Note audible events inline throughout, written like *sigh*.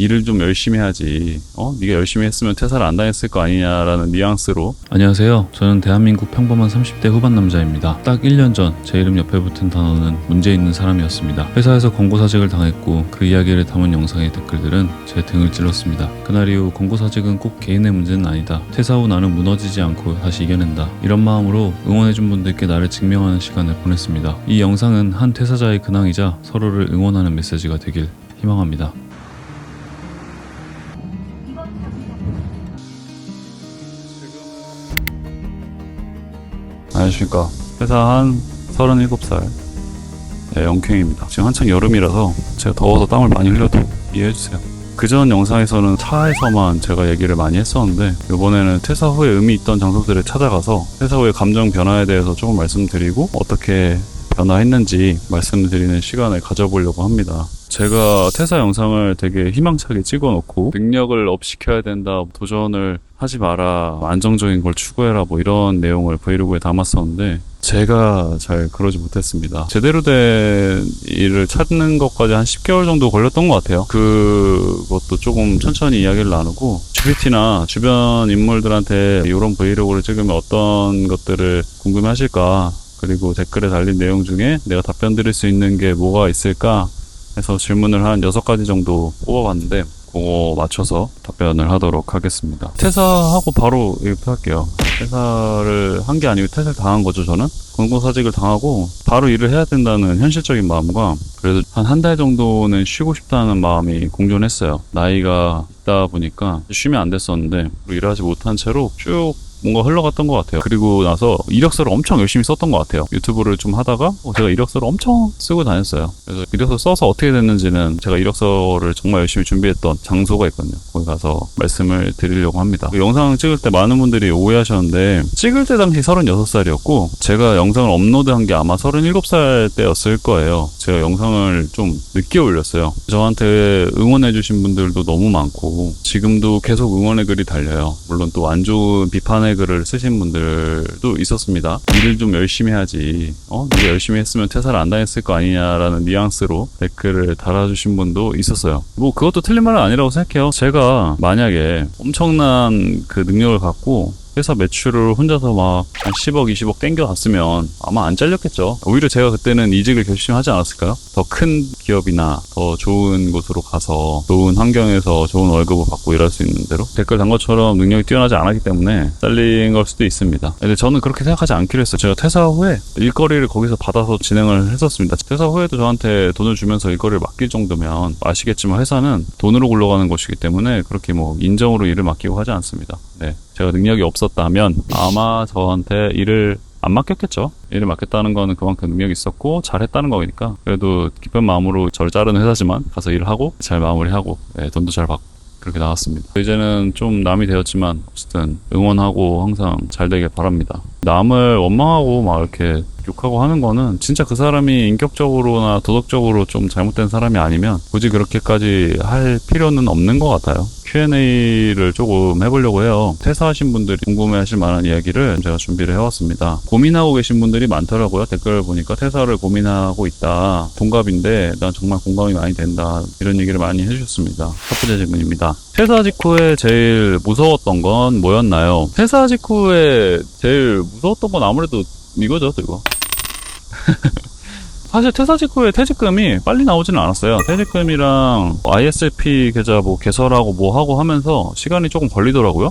일을 좀 열심히 해야지. 어? 네가 열심히 했으면 퇴사를 안 당했을 거 아니냐라는 뉘앙스로. 안녕하세요. 저는 대한민국 평범한 30대 후반 남자입니다. 딱 1년 전 제 이름 옆에 붙은 단어는 문제 있는 사람이었습니다. 회사에서 권고사직을 당했고 그 이야기를 담은 영상의 댓글들은 제 등을 찔렀습니다. 그날 이후 권고사직은 꼭 개인의 문제는 아니다. 퇴사 후 나는 무너지지 않고 다시 이겨낸다. 이런 마음으로 응원해준 분들께 나를 증명하는 시간을 보냈습니다. 이 영상은 한 퇴사자의 근황이자 서로를 응원하는 메시지가 되길 희망합니다. 안녕하십니까. 회사 한 37살. 네, 영쾌입니다. 지금 한창 여름이라서 제가 더워서 땀을 많이 흘려도 이해해주세요. 그전 영상에서는 차에서만 제가 얘기를 많이 했었는데 이번에는 퇴사 후에 의미 있던 장소들을 찾아가서 퇴사 후의 감정 변화에 대해서 조금 말씀드리고 어떻게 변화했는지 말씀드리는 시간을 가져보려고 합니다. 제가 퇴사 영상을 되게 희망차게 찍어놓고 능력을 업시켜야 된다, 도전을 하지 마라, 안정적인 걸 추구해라 뭐 이런 내용을 브이로그에 담았었는데 제가 잘 그러지 못했습니다. 제대로 된 일을 찾는 것까지 한 10개월 정도 걸렸던 것 같아요. 그것도 조금 천천히 이야기를 나누고 GPT나 주변 인물들한테 이런 브이로그를 찍으면 어떤 것들을 궁금해 하실까 그리고 댓글에 달린 내용 중에 내가 답변 드릴 수 있는 게 뭐가 있을까 해서 질문을 한 6가지 정도 뽑아봤는데 그거 맞춰서 답변을 하도록 하겠습니다. 퇴사하고 바로 이렇게 할게요. 퇴사를 한 게 아니고 퇴사를 당한 거죠, 저는. 공공사직을 당하고 바로 일을 해야 된다는 현실적인 마음과 그래도 한 한 달 정도는 쉬고 싶다는 마음이 공존했어요. 나이가 있다 보니까 쉬면 안 됐었는데 일을 하지 못한 채로 쭉 뭔가 흘러갔던 것 같아요. 그리고 나서 이력서를 엄청 열심히 썼던 것 같아요. 유튜브를 좀 하다가 어, 제가 이력서를 엄청 쓰고 다녔어요. 그래서 이력서 써서 어떻게 됐는지는 제가 이력서를 정말 열심히 준비했던 장소가 있거든요. 거기 가서 말씀을 드리려고 합니다. 그 영상 찍을 때 많은 분들이 오해하셨는데 찍을 때 당시 36살이었고 제가 영상을 업로드한 게 아마 37살 때였을 거예요. 제가 영상을 좀 늦게 올렸어요. 저한테 응원해주신 분들도 너무 많고 지금도 계속 응원의 글이 달려요. 물론 또 안 좋은 비판의 글을 쓰신 분들도 있었습니다. 일을 좀 열심히 해야지. 어? 네가 열심히 했으면 퇴사를 안 당했을 거 아니냐라는 뉘앙스로 댓글을 달아주신 분도 있었어요. 뭐 그것도 틀린 말은 아니라고 생각해요. 제가 만약에 엄청난 그 능력을 갖고 회사 매출을 혼자서 막 한 10억, 20억 땡겨갔으면 아마 안 잘렸겠죠. 오히려 제가 그때는 이직을 결심하지 않았을까요? 더 큰 기업이나 더 좋은 곳으로 가서 좋은 환경에서 좋은 월급을 받고 일할 수 있는 대로 댓글 단 것처럼 능력이 뛰어나지 않았기 때문에 잘린 걸 수도 있습니다. 근데 저는 그렇게 생각하지 않기로 했어요. 제가 퇴사 후에 일거리를 거기서 받아서 진행을 했었습니다. 퇴사 후에도 저한테 돈을 주면서 일거리를 맡길 정도면 아시겠지만 회사는 돈으로 굴러가는 것이기 때문에 그렇게 뭐 인정으로 일을 맡기고 하지 않습니다. 네. 제가 능력이 없었다면 아마 저한테 일을 안 맡겼겠죠. 일을 맡겼다는 거는 그만큼 능력이 있었고 잘했다는 거니까 그래도 기쁜 마음으로 저를 자르는 회사지만 가서 일을 하고 잘 마무리하고 네, 돈도 잘 받고 그렇게 나왔습니다. 이제는 좀 남이 되었지만 어쨌든 응원하고 항상 잘 되길 바랍니다. 남을 원망하고 막 이렇게 욕하고 하는 거는 진짜 그 사람이 인격적으로나 도덕적으로 좀 잘못된 사람이 아니면 굳이 그렇게까지 할 필요는 없는 것 같아요. Q&A를 조금 해보려고 해요. 퇴사하신 분들이 궁금해하실 만한 이야기를 제가 준비를 해왔습니다. 고민하고 계신 분들이 많더라고요. 댓글을 보니까 퇴사를 고민하고 있다. 동갑인데 난 정말 공감이 많이 된다. 이런 얘기를 많이 해주셨습니다. 첫 번째 질문입니다. 퇴사 직후에 제일 무서웠던 건 뭐였나요? 퇴사 직후에 제일 무서웠던 건 아무래도 이거죠, 이거. *laughs* 사실 퇴사 직후에 퇴직금이 빨리 나오지는 않았어요. 퇴직금이랑 ISLP 계좌 뭐 개설하고 뭐 하고 하면서 시간이 조금 걸리더라고요.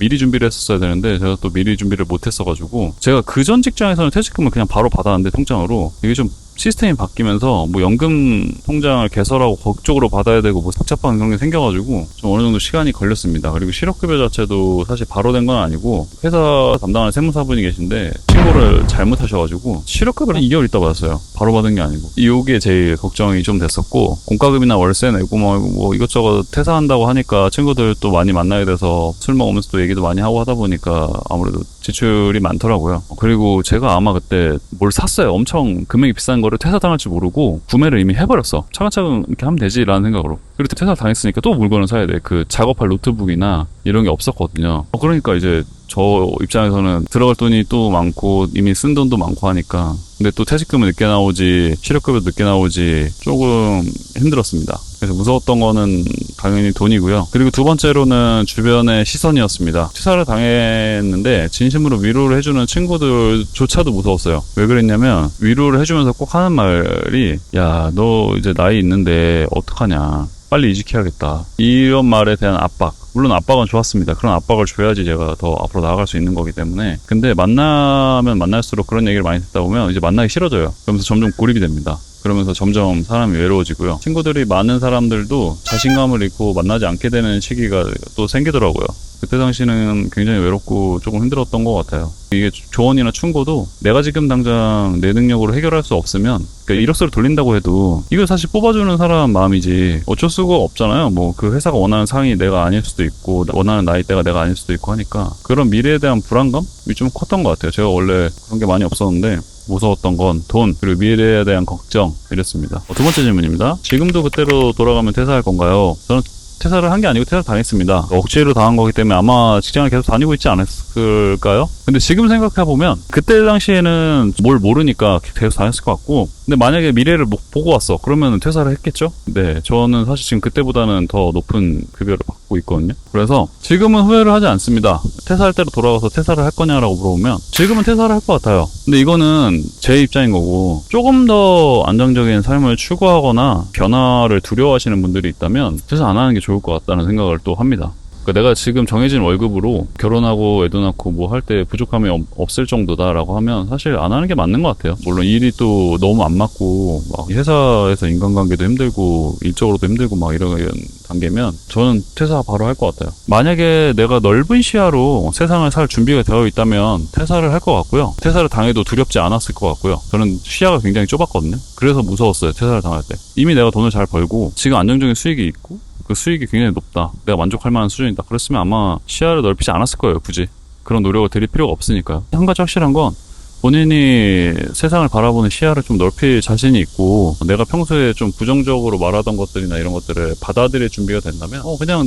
미리 준비를 했었어야 되는데 제가 또 미리 준비를 못 했어가지고 제가 그 전 직장에서는 퇴직금을 그냥 바로 받았는데 통장으로 이게 좀 시스템이 바뀌면서 뭐 연금 통장을 개설하고 그쪽으로 받아야 되고 뭐 복잡한 그런 게 생겨가지고 좀 어느 정도 시간이 걸렸습니다. 그리고 실업급여 자체도 사실 바로 된 건 아니고 회사 담당하는 세무사분이 계신데 신고를 잘못하셔가지고 실업급여를 2개월 있다 받았어요. 바로 받은 게 아니고 이게 제일 걱정이 좀 됐었고 공과금이나 월세 내고 뭐, 뭐 이것저것 퇴사한다고 하니까 친구들 또 많이 만나게 돼서 술 먹으면서 또 얘기도 많이 하고 하다 보니까 아무래도 지출이 많더라고요. 그리고 제가 아마 그때 뭘 샀어요. 엄청 금액이 비싼 거를 퇴사당할 줄 모르고 구매를 이미 해버렸어. 차근차근 이렇게 하면 되지라는 생각으로. 그리고 퇴사 당했으니까 또 물건을 사야 돼. 그 작업할 노트북이나 이런 게 없었거든요. 어, 그러니까 이제 저 입장에서는 들어갈 돈이 또 많고 이미 쓴 돈도 많고 하니까 근데 또 퇴직금은 늦게 나오지 실업급여도 늦게 나오지 조금 힘들었습니다. 그래서 무서웠던 거는 당연히 돈이고요. 그리고 두 번째로는 주변의 시선이었습니다. 투사를 당했는데 진심으로 위로를 해주는 친구들조차도 무서웠어요. 왜 그랬냐면 위로를 해주면서 꼭 하는 말이 야 너 이제 나이 있는데 어떡하냐. 빨리 이직해야겠다. 이런 말에 대한 압박. 물론 압박은 좋았습니다. 그런 압박을 줘야지 제가 더 앞으로 나아갈 수 있는 거기 때문에. 근데 만나면 만날수록 그런 얘기를 많이 듣다 보면 이제 만나기 싫어져요. 그러면서 점점 고립이 됩니다. 그러면서 점점 사람이 외로워지고요. 친구들이 많은 사람들도 자신감을 잃고 만나지 않게 되는 시기가 또 생기더라고요. 그때 당시는 굉장히 외롭고 조금 힘들었던 것 같아요. 이게 조언이나 충고도 내가 지금 당장 내 능력으로 해결할 수 없으면 그러니까 이력서를 돌린다고 해도 이거 사실 뽑아주는 사람 마음이지 어쩔 수가 없잖아요. 뭐 그 회사가 원하는 상이 내가 아닐 수도 있고 원하는 나이대가 내가 아닐 수도 있고 하니까 그런 미래에 대한 불안감이 좀 컸던 것 같아요. 제가 원래 그런 게 많이 없었는데 무서웠던 건 돈, 그리고 미래에 대한 걱정, 이랬습니다. 어, 두 번째 질문입니다. 지금도 그때로 돌아가면 퇴사할 건가요? 저는 퇴사를 한 게 아니고 퇴사 당했습니다. 억지로 당한 거기 때문에 아마 직장을 계속 다니고 있지 않았을까요? 근데 지금 생각해보면 그때 당시에는 뭘 모르니까 계속 다녔을 것 같고 근데 만약에 미래를 못 보고 왔어 그러면 퇴사를 했겠죠? 네 저는 사실 지금 그때보다는 더 높은 급여를 받고 있거든요. 그래서 지금은 후회를 하지 않습니다. 퇴사할 때로 돌아가서 퇴사를 할 거냐라고 물어보면 지금은 퇴사를 할 것 같아요. 근데 이거는 제 입장인 거고 조금 더 안정적인 삶을 추구하거나 변화를 두려워하시는 분들이 있다면 퇴사 안 하는 게 좋을 것 같다는 생각을 또 합니다. 그러니까 내가 지금 정해진 월급으로 결혼하고 애도 낳고 뭐 할 때 부족함이 없- 없을 정도다라고 하면 사실 안 하는 게 맞는 것 같아요. 물론 일이 또 너무 안 맞고 막 회사에서 인간관계도 힘들고 일적으로도 힘들고 막 이런 단계면 저는 퇴사 바로 할 것 같아요. 만약에 내가 넓은 시야로 세상을 살 준비가 되어 있다면 퇴사를 할 것 같고요. 퇴사를 당해도 두렵지 않았을 것 같고요. 저는 시야가 굉장히 좁았거든요. 그래서 무서웠어요. 퇴사를 당할 때. 이미 내가 돈을 잘 벌고 지금 안정적인 수익이 있고 그 수익이 굉장히 높다. 내가 만족할 만한 수준이다. 그랬으면 아마 시야를 넓히지 않았을 거예요, 굳이. 그런 노력을 들일 필요가 없으니까요. 한 가지 확실한 건 본인이 세상을 바라보는 시야를 좀 넓힐 자신이 있고 내가 평소에 좀 부정적으로 말하던 것들이나 이런 것들을 받아들일 준비가 된다면 어 그냥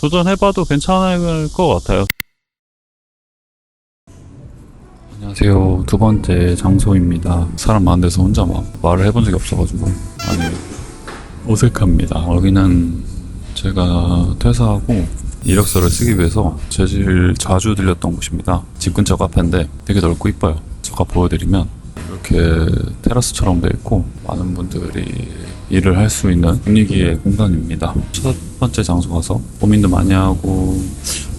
도전해봐도 괜찮을 것 같아요. 안녕하세요. 두 번째 장소입니다. 사람 많은 데서 혼자 막 말을 해본 적이 없어가지고 많이 어색합니다. 여기는 제가 퇴사하고 이력서를 쓰기 위해서 제일 자주 들렸던 곳입니다. 집 근처 카페인데 되게 넓고 이뻐요. 잠깐 보여드리면 이렇게 테라스처럼 되어 있고 많은 분들이 일을 할 수 있는 분위기의 공간입니다. 첫 번째 장소 가서 고민도 많이 하고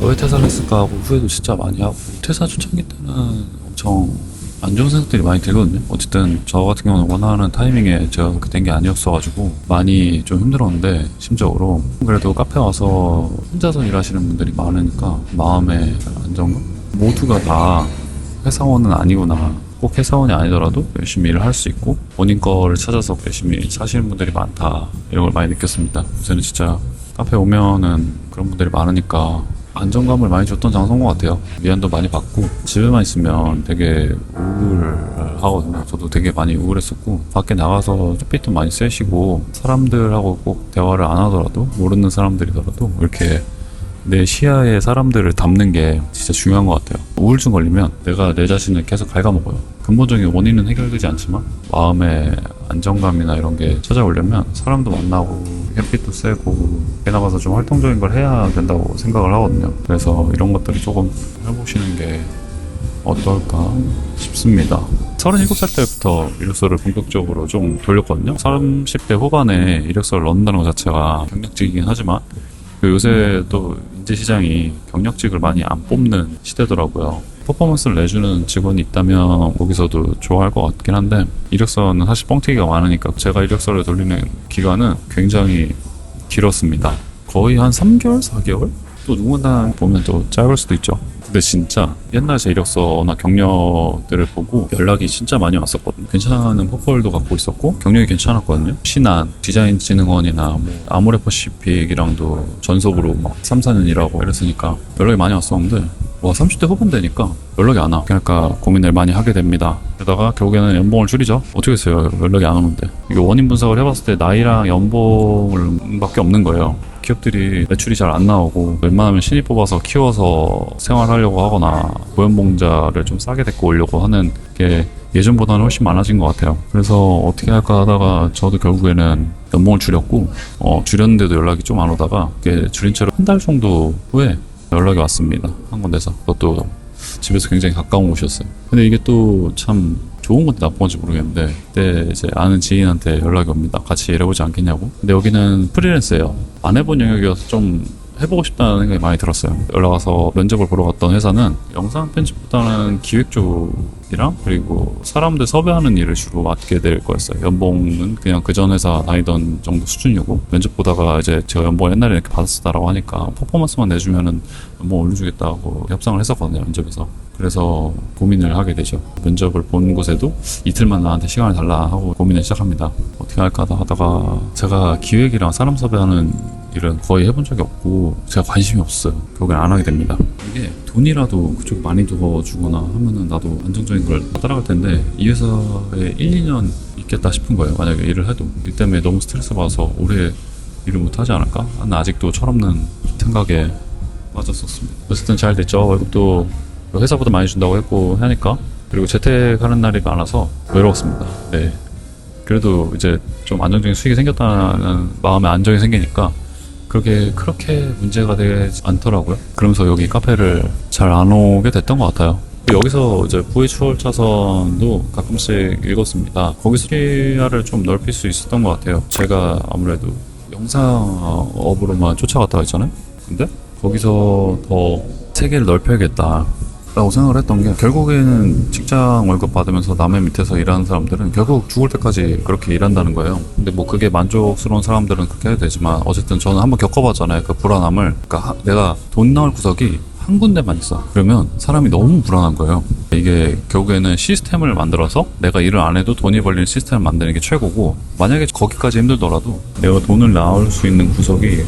왜 퇴사를 했을까 하고 후회도 진짜 많이 하고 퇴사 초창기 때는 엄청 안 좋은 생각들이 많이 들거든요. 어쨌든 저 같은 경우는 원하는 타이밍에 제가 그렇게 된 게 아니었어가지고 많이 좀 힘들었는데 심적으로 그래도 카페 와서 혼자서 일하시는 분들이 많으니까 마음의 안정감 모두가 다 회사원은 아니구나. 꼭 회사원이 아니더라도 열심히 일을 할 수 있고 본인 거를 찾아서 열심히 사시는 분들이 많다 이런 걸 많이 느꼈습니다. 저는 진짜 카페 오면은 그런 분들이 많으니까 안정감을 많이 줬던 장소인 것 같아요. 위안도 많이 받고 집에만 있으면 되게 우울하거든요. 저도 되게 많이 우울했었고 밖에 나가서 햇빛도 많이 쐬시고 사람들하고 꼭 대화를 안 하더라도 모르는 사람들이더라도 이렇게 내 시야에 사람들을 담는 게 진짜 중요한 것 같아요. 우울증 걸리면 내가 내 자신을 계속 갉아먹어요. 근본적인 원인은 해결되지 않지만 마음의 안정감이나 이런 게 찾아오려면 사람도 만나고 햇빛도 밖에 나가서 좀 활동적인 걸 해야 된다고 생각을 하거든요. 그래서 이런 것들을 조금 해보시는 게 어떨까 싶습니다. 37살 때부터 이력서를 본격적으로 좀 돌렸거든요. 30대 후반에 이력서를 넣는다는 것 자체가 경력직이긴 하지만 그 요새 또 인재 시장이 경력직을 많이 안 뽑는 시대더라고요. 퍼포먼스를 내주는 직원이 있다면 거기서도 좋아할 것 같긴 한데 이력서는 사실 뻥튀기가 많으니까 제가 이력서를 돌리는 기간은 굉장히 길었습니다. 거의 한 3개월, 4개월? 또 누군가 보면 또 짧을 수도 있죠. 근데 진짜 옛날 제 이력서나 경력들을 보고 연락이 진짜 많이 왔었거든요. 괜찮은 포폴도 갖고 있었고 경력이 괜찮았거든요. 신한, 디자인진흥원이나 뭐 아모레퍼시픽이랑도 전속으로 막 3, 4년 일하고 이랬으니까 연락이 많이 왔었는데 와 30대 후반 되니까 연락이 안 와. 그러니까 고민을 많이 하게 됩니다. 그러다가 결국에는 연봉을 줄이죠. 어떻게 했어요? 연락이 안 오는데. 이게 원인 분석을 해봤을 때 나이랑 연봉을 밖에 없는 거예요. 기업들이 매출이 잘 안 나오고 웬만하면 신입 뽑아서 키워서 생활하려고 하거나 고연봉자를 좀 싸게 데리고 오려고 하는 게 예전보다는 훨씬 많아진 것 같아요. 그래서 어떻게 할까 하다가 저도 결국에는 연봉을 줄였고 어, 줄였는데도 연락이 좀 안 오다가 줄인 채로 한 달 정도 후에 연락이 왔습니다. 한 군데서 그것도 집에서 굉장히 가까운 곳이었어요. 근데 이게 또 참 좋은 건지 나쁜 건지 모르겠는데 그때 이제 아는 지인한테 연락이 옵니다. 같이 일해보지 않겠냐고. 근데 여기는 프리랜서예요. 안 해본 영역이어서 좀 해보고 싶다는 생각이 많이 들었어요. 와서 면접을 보러 갔던 회사는 영상 편집보다는 기획 쪽이랑 그리고 사람들 섭외하는 일을 주로 맡게 될 거였어요. 연봉은 그냥 그 전 회사 다니던 정도 수준이고 면접 보다가 이제 제가 연봉 옛날에 이렇게 받았었다라고 하니까 퍼포먼스만 내주면은 연봉 올려주겠다고 협상을 했었거든요 면접에서. 그래서 고민을 하게 되죠. 면접을 본 곳에도 이틀만 나한테 시간을 달라 하고 고민을 시작합니다. 어떻게 할까 하다가 제가 기획이랑 사람 섭외하는 일은 거의 해본 적이 없고 제가 관심이 없어요. 결국엔 안 하게 됩니다. 이게 돈이라도 그쪽 많이 더 주거나 하면은 나도 안정적인 걸 따라갈 텐데 이 회사에 1, 2년 있겠다 싶은 거예요. 만약에 일을 해도 이 때문에 너무 스트레스 받아서 오래 일을 못 하지 않을까? 난 아직도 철없는 생각에 빠졌었습니다. 어쨌든 잘 됐죠. 월급도 회사보다 많이 준다고 했고 하니까 그리고 재택하는 날이 많아서 외로웠습니다. 네. 그래도 이제 좀 안정적인 수익이 생겼다는 마음의 안정이 생기니까 그렇게 그렇게 문제가 되지 않더라고요. 그러면서 여기 카페를 잘 안 오게 됐던 것 같아요. 여기서 이제 부의 추월 차선도 가끔씩 읽었습니다. 거기서 시야를 좀 넓힐 수 있었던 것 같아요. 제가 아무래도 영상업으로만 쫓아갔다 했잖아요. 근데 거기서 더 세계를 넓혀야겠다. 라고 생각을 했던 게 결국에는 직장 월급 받으면서 남의 밑에서 일하는 사람들은 결국 죽을 때까지 그렇게 일한다는 거예요. 근데 뭐 그게 만족스러운 사람들은 그렇게 해도 되지만 어쨌든 저는 한번 겪어봤잖아요. 그 불안함을. 그러니까 하- 내가 돈 나올 구석이 한 군데만 있어. 그러면 사람이 너무 불안한 거예요. 이게 결국에는 시스템을 만들어서 내가 일을 안 해도 돈이 벌리는 시스템을 만드는 게 최고고 만약에 거기까지 힘들더라도 내가 돈을 나올 수 있는 구석이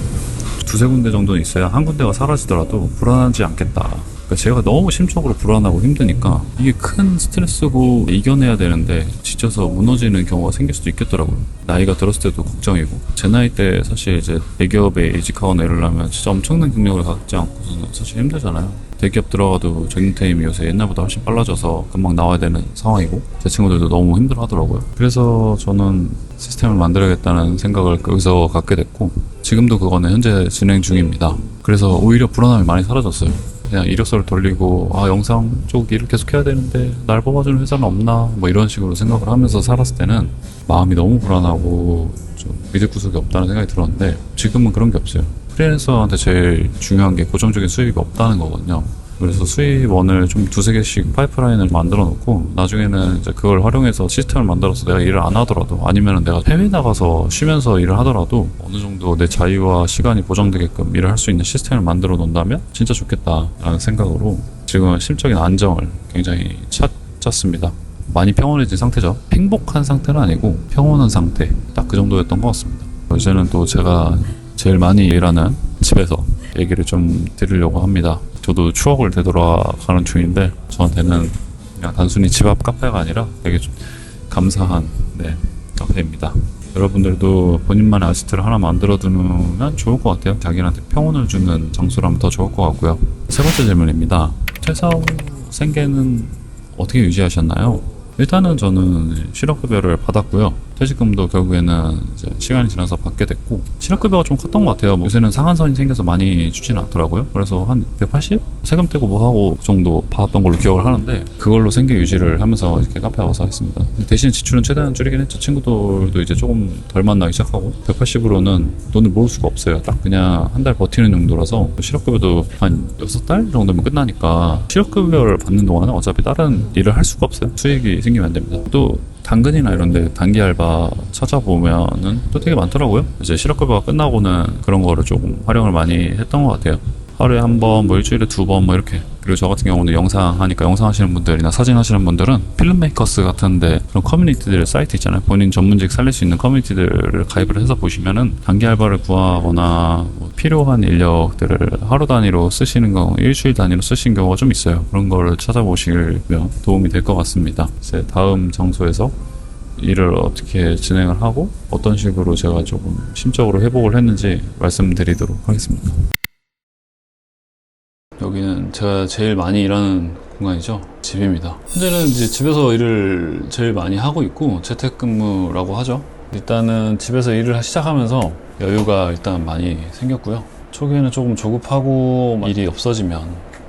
두세 군데 정도는 있어야 한 군데가 사라지더라도 불안하지 않겠다. 그러니까 제가 너무 심적으로 불안하고 힘드니까 이게 큰 스트레스고 이겨내야 되는데 지쳐서 무너지는 경우가 생길 수도 있겠더라고요. 나이가 들었을 때도 걱정이고 제 나이 때 사실 이제 대기업에 이직하거나 이러려면 진짜 엄청난 경력을 갖지 않고서는 사실 힘들잖아요. 대기업 들어가도 적응타임이 요새 옛날보다 훨씬 빨라져서 금방 나와야 되는 상황이고 제 친구들도 너무 힘들어 하더라고요. 그래서 저는 시스템을 만들어야겠다는 생각을 여기서 갖게 됐고 지금도 그거는 현재 진행 중입니다. 그래서 오히려 불안함이 많이 사라졌어요. 그냥 이력서를 돌리고 아 영상 쪽 일을 계속 해야 되는데 날 뽑아주는 회사는 없나 뭐 이런 식으로 생각을 하면서 살았을 때는 마음이 너무 불안하고 좀 믿을 구석이 없다는 생각이 들었는데 지금은 그런 게 없어요. 프리랜서한테 제일 중요한 게 고정적인 수입이 없다는 거거든요. 그래서 수입원을 좀 두세 개씩 파이프라인을 만들어 놓고 나중에는 이제 그걸 활용해서 시스템을 만들어서 내가 일을 안 하더라도 아니면 내가 해외 나가서 쉬면서 일을 하더라도 어느 정도 내 자유와 시간이 보장되게끔 일을 할 수 있는 시스템을 만들어 놓는다면 진짜 좋겠다라는 생각으로 지금은 심적인 안정을 굉장히 찾았습니다. 많이 평온해진 상태죠. 행복한 상태는 아니고 평온한 상태. 딱 그 정도였던 것 같습니다. 이제는 또 제가 제일 많이 일하는 집에서 얘기를 좀 드리려고 합니다. 저도 추억을 되돌아가는 중인데 저한테는 그냥 단순히 집 앞 카페가 아니라 되게 좀 감사한 네, 카페입니다. 여러분들도 본인만의 아지트를 하나 만들어 두면 좋을 것 같아요. 자기한테 평온을 주는 장소라면 더 좋을 것 같고요. 세 번째 질문입니다. 후 생계는 어떻게 유지하셨나요? 일단은 저는 실업급여를 받았고요. 퇴직금도 결국에는 이제 시간이 지나서 받게 됐고 실업급여가 좀 컸던 것 같아요. 뭐 요새는 상한선이 생겨서 많이 주지는 않더라고요. 그래서 한 180? 세금 떼고 뭐 하고 정도 받았던 걸로 기억을 하는데 그걸로 생계 유지를 하면서 이렇게 카페 와서 했습니다. 대신 지출은 최대한 줄이긴 했죠. 친구들도 이제 조금 덜 만나기 시작하고 180으로는 돈을 모을 수가 없어요. 딱 그냥 한 달 버티는 정도라서 실업급여도 한 6달 정도면 끝나니까 실업급여를 받는 동안은 어차피 다른 일을 할 수가 없어요. 수익이 생기면 안 됩니다. 또 당근이나 이런데 단기 알바 찾아보면은 또 되게 많더라고요. 이제 실업급여가 끝나고는 그런 거를 조금 활용을 많이 했던 것 같아요. 하루에 한 번, 뭐 일주일에 두 번, 뭐 이렇게. 그리고 저 같은 경우는 영상 하니까 영상 하시는 분들이나 사진 하시는 분들은 필름메이커스 같은데 그런 커뮤니티들 사이트 있잖아요. 본인 전문직 살릴 수 있는 커뮤니티들을 가입을 해서 보시면은 단기 알바를 구하거나 뭐 필요한 인력들을 하루 단위로 쓰시는 경우, 일주일 단위로 쓰시는 경우가 좀 있어요. 그런 거를 찾아보시면 도움이 될 것 같습니다. 이제 다음 장소에서 일을 어떻게 진행을 하고 어떤 식으로 제가 조금 심적으로 회복을 했는지 말씀드리도록 하겠습니다. 여기는 제가 제일 많이 일하는 공간이죠. 집입니다. 현재는 이제 집에서 일을 제일 많이 하고 있고 재택근무라고 하죠. 일단은 집에서 일을 시작하면서 여유가 일단 많이 생겼고요. 초기에는 조금 조급하고 일이 없어지면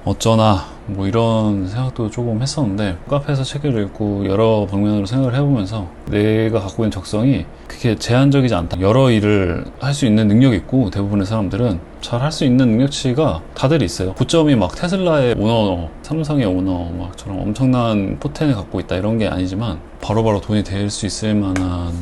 어쩌나 뭐 이런 생각도 조금 했었는데 카페에서 책을 읽고 여러 방면으로 생각을 해보면서 내가 갖고 있는 적성이 그렇게 제한적이지 않다. 여러 일을 할 수 있는 능력이 있고 대부분의 사람들은 잘 할 수 있는 능력치가 다들 있어요. 고점이 막 테슬라의 오너 삼성의 오너 막처럼 엄청난 포텐을 갖고 있다 이런 게 아니지만 바로바로 돈이 될 수 있을 만한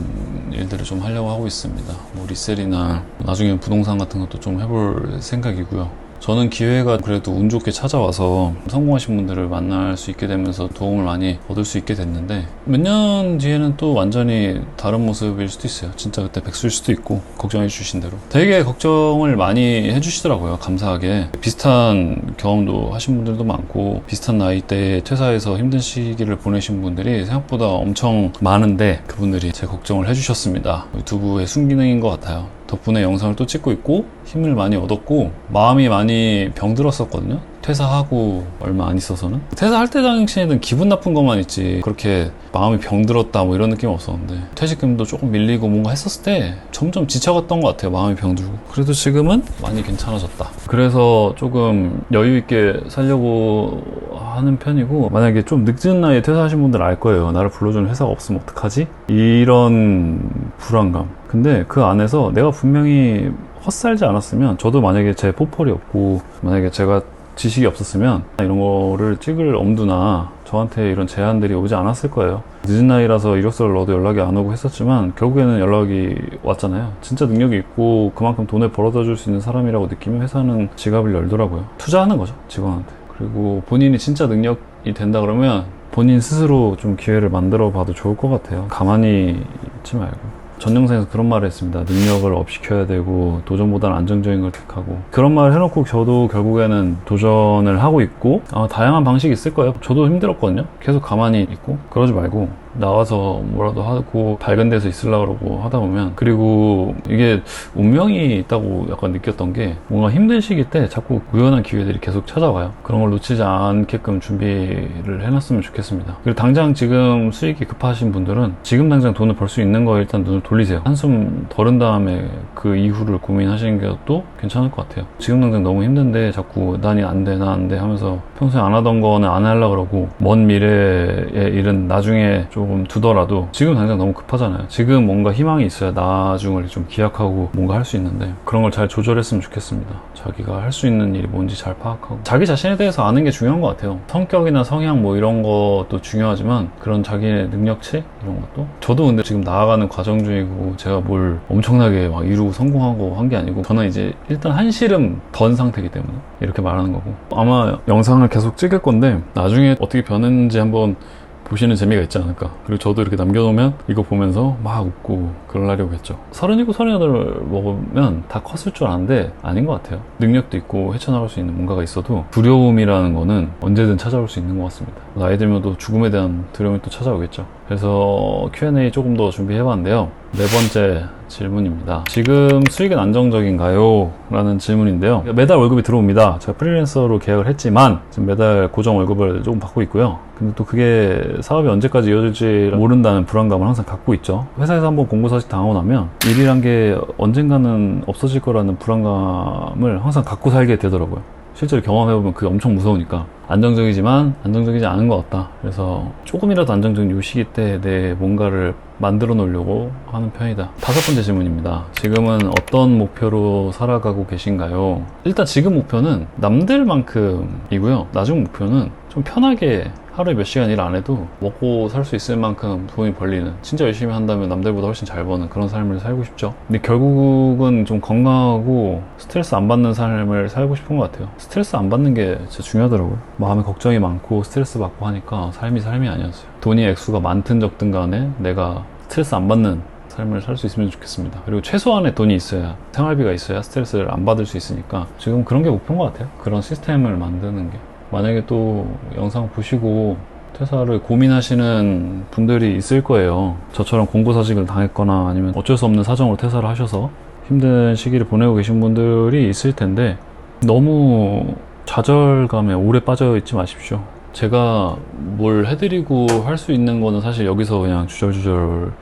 일들을 좀 하려고 하고 있습니다. 뭐 리셀이나 나중에 부동산 같은 것도 좀 해볼 생각이고요 저는 기회가 그래도 운 좋게 찾아와서 성공하신 분들을 만날 수 있게 되면서 도움을 많이 얻을 수 있게 됐는데 몇 년 뒤에는 또 완전히 다른 모습일 수도 있어요. 진짜 그때 백수일 수도 있고 걱정해 주신 대로 되게 걱정을 많이 해주시더라고요. 감사하게 비슷한 경험도 하신 분들도 많고 비슷한 나이대에 퇴사해서 힘든 시기를 보내신 분들이 생각보다 엄청 많은데 그분들이 제 걱정을 해주셨습니다. 유튜브의 순기능인 것 같아요. 덕분에 영상을 또 찍고 있고 힘을 많이 얻었고 마음이 많이 병들었었거든요. 퇴사하고 얼마 안 있어서는. 퇴사할 때 당시에는 기분 나쁜 것만 있지 그렇게 마음이 병들었다 뭐 이런 느낌 없었는데 퇴직금도 조금 밀리고 뭔가 했었을 때 점점 지쳐갔던 것 같아요 마음이 병들고. 그래도 지금은 많이 괜찮아졌다. 그래서 조금 여유 있게 살려고 하는 편이고 만약에 좀 늦은 나이에 퇴사하신 분들 알 거예요. 나를 불러주는 회사가 없으면 어떡하지? 이런 불안감 근데 그 안에서 내가 분명히 헛살지 않았으면 저도 만약에 제 포펄이 없고 만약에 제가 지식이 없었으면 이런 거를 찍을 엄두나 저한테 이런 제안들이 오지 않았을 거예요. 늦은 나이라서 이력서를 넣어도 연락이 안 오고 했었지만 결국에는 연락이 왔잖아요. 진짜 능력이 있고 그만큼 돈을 벌어다 줄 수 있는 사람이라고 느끼면 회사는 지갑을 열더라고요. 투자하는 거죠, 직원한테. 그리고 본인이 진짜 능력이 된다 그러면 본인 스스로 좀 기회를 만들어 봐도 좋을 것 같아요. 가만히 있지 말고. 전 영상에서 그런 말을 했습니다. 능력을 업시켜야 되고 도전보다는 안정적인 걸 택하고 그런 말을 해놓고 저도 결국에는 도전을 하고 있고 아, 다양한 방식이 있을 거예요. 저도 힘들었거든요. 계속 가만히 있고 그러지 말고 나와서 뭐라도 하고 밝은 데서 있으려고 그러고 하다 보면 그리고 이게 운명이 있다고 약간 느꼈던 게 뭔가 힘든 시기 때 자꾸 우연한 기회들이 계속 찾아와요 그런 걸 놓치지 않게끔 준비를 해놨으면 좋겠습니다 그리고 당장 지금 수익이 급하신 분들은 지금 당장 돈을 벌 수 있는 거에 일단 눈을 돌리세요 한숨 덜은 다음에 그 이후를 고민하시는 게 또 괜찮을 것 같아요 지금 당장 너무 힘든데 자꾸 난이 안 돼 나 안 돼 하면서 평소에 안 하던 거는 안 하려고 그러고 먼 미래의 일은 나중에 좀 조금 두더라도 지금 당장 너무 급하잖아요. 지금 뭔가 희망이 있어야 나중을 좀 기약하고 뭔가 할 수 있는데 그런 걸 잘 조절했으면 좋겠습니다. 자기가 할 수 있는 일이 뭔지 잘 파악하고 자기 자신에 대해서 아는 게 중요한 것 같아요. 성격이나 성향 뭐 이런 것도 중요하지만 그런 자기의 능력치 이런 것도 저도 근데 지금 나아가는 과정 중 이고 제가 뭘 엄청나게 막 이루고 성공하고 한 게 아니고 저는 이제 일단 한시름 던 상태이기 때문에 이렇게 말하는 거고. 아마 영상을 계속 찍을 건데 나중에 어떻게 변했는지 한번 보시는 재미가 있지 않을까. 그리고 저도 이렇게 남겨놓으면 이거 보면서 막 웃고 그러려고 했죠. 서른이고 서른여덟 먹으면 다 컸을 줄 아는데 아닌 것 같아요. 능력도 있고 헤쳐나갈 수 있는 뭔가가 있어도 두려움이라는 거는 언제든 찾아올 수 있는 것 같습니다. 나이 들면 또 죽음에 대한 두려움이 또 찾아오겠죠 그래서 Q&A 조금 더 준비해봤는데요 네 번째 질문입니다. 지금 수익은 안정적인가요? 라는 질문인데요. 매달 월급이 들어옵니다. 제가 프리랜서로 계약을 했지만 지금 매달 고정 월급을 조금 받고 있고요. 근데 또 그게 사업이 언제까지 이어질지 모른다는 불안감을 항상 갖고 있죠. 회사에서 한번 공고사직 당하고 나면 일이란 게 언젠가는 없어질 거라는 불안감을 항상 갖고 살게 되더라고요. 실제로 경험해보면 그게 엄청 무서우니까 안정적이지만 안정적이지 않은 것 같다. 그래서 조금이라도 안정적인 요 시기 때 내 뭔가를 만들어 놓으려고 하는 편이다. 다섯 번째 질문입니다. 지금은 어떤 목표로 살아가고 계신가요? 일단 지금 목표는 남들만큼이고요. 나중 목표는 좀 편하게 하루에 몇 시간 일 안 해도 먹고 살 수 있을 만큼 돈이 벌리는 진짜 열심히 한다면 남들보다 훨씬 잘 버는 그런 삶을 살고 싶죠 근데 결국은 좀 건강하고 스트레스 안 받는 삶을 살고 싶은 것 같아요 스트레스 안 받는 게 진짜 중요하더라고요 마음에 걱정이 많고 스트레스 받고 하니까 삶이 삶이 아니었어요 돈이 액수가 많든 적든 간에 내가 스트레스 안 받는 삶을 살 수 있으면 좋겠습니다. 그리고 최소한의 돈이 있어야 생활비가 있어야 스트레스를 안 받을 수 있으니까 지금 그런 게 목표인 것 같아요. 그런 시스템을 만드는 게. 만약에 또 영상 보시고 퇴사를 고민하시는 분들이 있을 거예요. 저처럼 공고사직을 당했거나 아니면 어쩔 수 없는 사정으로 퇴사를 하셔서 힘든 시기를 보내고 계신 분들이 있을 텐데 너무 좌절감에 오래 빠져 있지 마십시오. 제가 뭘 해드리고 할 수 있는 거는 사실 여기서 그냥 주절주절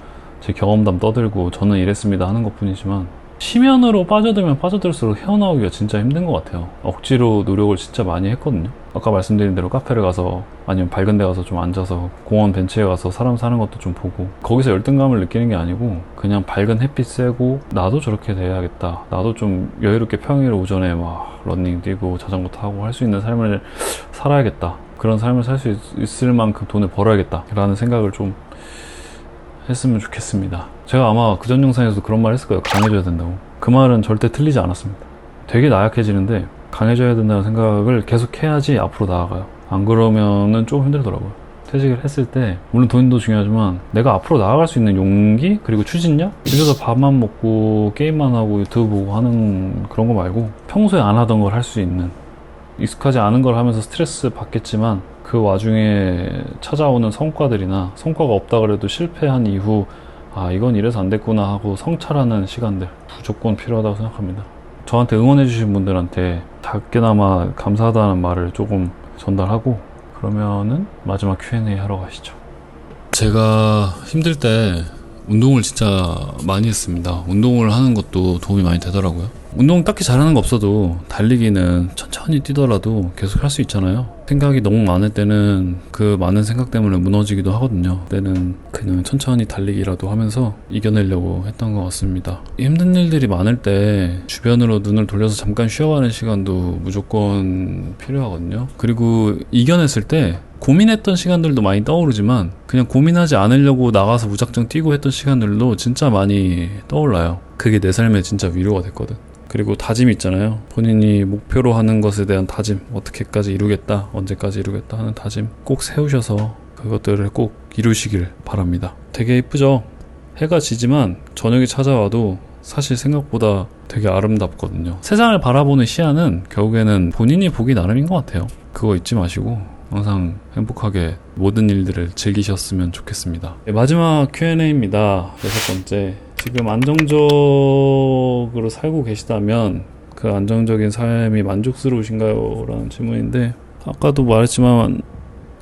제 경험담 떠들고 저는 이랬습니다 하는 것 뿐이지만 심연으로 빠져들면 빠져들수록 헤어나오기가 진짜 힘든 것 같아요. 억지로 노력을 진짜 많이 했거든요. 아까 말씀드린 대로 카페를 가서 아니면 밝은 데 가서 좀 앉아서 공원 벤치에 가서 사람 사는 것도 좀 보고 거기서 열등감을 느끼는 게 아니고 그냥 밝은 햇빛 쐬고 나도 저렇게 돼야겠다. 나도 좀 여유롭게 평일 오전에 막 러닝 뛰고 자전거 타고 할 수 있는 삶을 살아야겠다. 그런 삶을 살 수 있을 만큼 돈을 벌어야겠다. 라는 생각을 좀 했으면 좋겠습니다. 제가 아마 그전 영상에서도 그런 말 했을 거예요. 강해져야 된다고. 그 말은 절대 틀리지 않았습니다. 되게 나약해지는데 강해져야 된다는 생각을 계속 해야지 앞으로 나아가요. 안 그러면은 조금 힘들더라고요. 퇴직을 했을 때 물론 돈도 중요하지만 내가 앞으로 나아갈 수 있는 용기 그리고 추진력 집에서 밥만 먹고 게임만 하고 유튜브 보고 하는 그런 거 말고 평소에 안 하던 걸 할 수 있는 익숙하지 않은 걸 하면서 스트레스 받겠지만 그 와중에 찾아오는 성과들이나 성과가 없다 그래도 실패한 이후 아 이건 이래서 안 됐구나 하고 성찰하는 시간들 무조건 필요하다고 생각합니다. 저한테 응원해주신 분들한테 작게나마 감사하다는 말을 조금 전달하고 그러면은 마지막 Q&A 하러 가시죠. 제가 힘들 때 운동을 진짜 많이 했습니다. 운동을 하는 것도 도움이 많이 되더라고요. 운동 딱히 잘하는 거 없어도 달리기는 천천히 뛰더라도 계속 할 수 있잖아요. 생각이 너무 많을 때는 그 많은 생각 때문에 무너지기도 하거든요. 그때는 그냥 천천히 달리기라도 하면서 이겨내려고 했던 것 같습니다. 힘든 일들이 많을 때 주변으로 눈을 돌려서 잠깐 쉬어가는 시간도 무조건 필요하거든요. 그리고 이겨냈을 때 고민했던 시간들도 많이 떠오르지만 그냥 고민하지 않으려고 나가서 무작정 뛰고 했던 시간들도 진짜 많이 떠올라요. 그게 내 삶에 진짜 위로가 됐거든. 그리고 다짐 있잖아요. 본인이 목표로 하는 것에 대한 다짐, 어떻게까지 이루겠다, 언제까지 이루겠다 하는 다짐 꼭 세우셔서 그것들을 꼭 이루시길 바랍니다. 되게 이쁘죠? 해가 지지만 저녁이 찾아와도 사실 생각보다 되게 아름답거든요. 세상을 바라보는 시야는 결국에는 본인이 보기 나름인 것 같아요. 그거 잊지 마시고 항상 행복하게 모든 일들을 즐기셨으면 좋겠습니다. 네, 마지막 Q&A입니다. 여섯 번째. 지금 안정적으로 살고 계시다면 그 안정적인 삶이 만족스러우신가요? 라는 질문인데 아까도 말했지만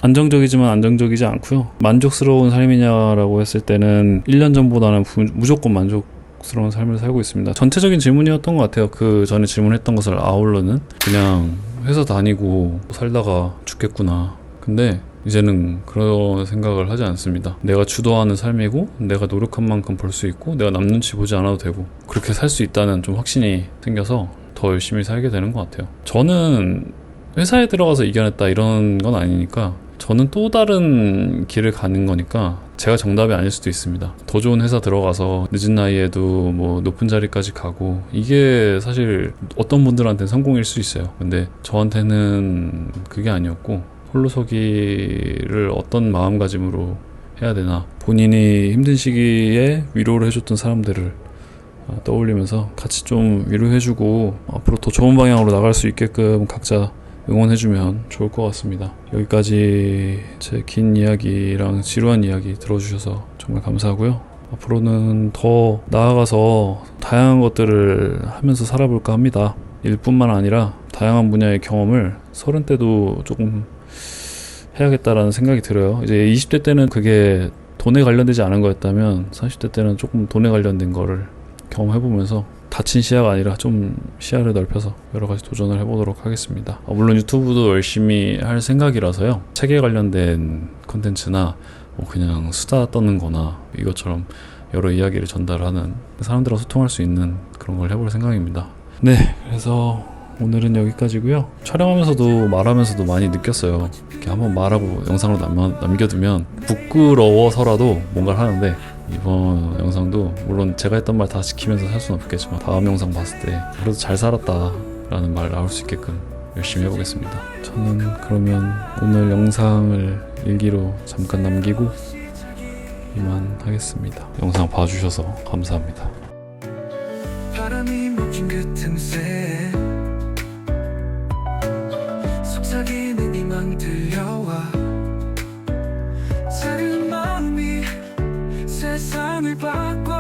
안정적이지만 안정적이지 않고요. 만족스러운 삶이냐라고 했을 때는 1년 전보다는 부- 무조건 만족스러운 삶을 살고 있습니다. 전체적인 질문이었던 것 같아요. 그 전에 질문했던 것을 아울러는 그냥 회사 다니고 살다가 죽겠구나. 근데 이제는 그런 생각을 하지 않습니다. 내가 주도하는 삶이고, 내가 노력한 만큼 벌 수 있고, 내가 남 눈치 보지 않아도 되고, 그렇게 살 수 있다는 좀 확신이 생겨서 더 열심히 살게 되는 것 같아요. 저는 회사에 들어가서 이겨냈다 이런 건 아니니까, 저는 또 다른 길을 가는 거니까, 제가 정답이 아닐 수도 있습니다. 더 좋은 회사 들어가서 늦은 나이에도 뭐 높은 자리까지 가고, 이게 사실 어떤 분들한테는 성공일 수 있어요. 근데 저한테는 그게 아니었고, 홀로서기를 어떤 마음가짐으로 해야 되나 본인이 힘든 시기에 위로를 해줬던 사람들을 아, 떠올리면서 같이 좀 위로해주고 앞으로 더 좋은 방향으로 나갈 수 있게끔 각자 응원해주면 좋을 것 같습니다. 여기까지 제 긴 이야기랑 지루한 이야기 들어주셔서 정말 감사하고요. 앞으로는 더 나아가서 다양한 것들을 하면서 살아볼까 합니다. 일뿐만 아니라 다양한 분야의 경험을 서른 때도 조금 해야겠다라는 생각이 들어요. 이제 20대 때는 그게 돈에 관련되지 않은 거였다면 30대 때는 조금 돈에 관련된 거를 경험해보면서 닫힌 시야가 아니라 좀 시야를 넓혀서 여러 가지 도전을 해보도록 하겠습니다. 아, 물론 유튜브도 열심히 할 생각이라서요. 책에 관련된 콘텐츠나 뭐 그냥 수다 떠는 거나 이것처럼 여러 이야기를 전달하는 사람들과 소통할 수 있는 그런 걸 해볼 생각입니다. 네, 그래서 오늘은 여기까지고요. 촬영하면서도 말하면서도 많이 느꼈어요. 이렇게 한번 말하고 영상으로 남, 남겨두면 부끄러워서라도 뭔가를 하는데 이번 영상도 물론 제가 했던 말 다 지키면서 살 수는 없겠지만 다음 영상 봤을 때 그래도 잘 살았다 라는 말 나올 수 있게끔 열심히 해보겠습니다. 저는 그러면 오늘 영상을 일기로 잠깐 남기고 이만 하겠습니다. 영상 봐주셔서 감사합니다. 하늘 바꿔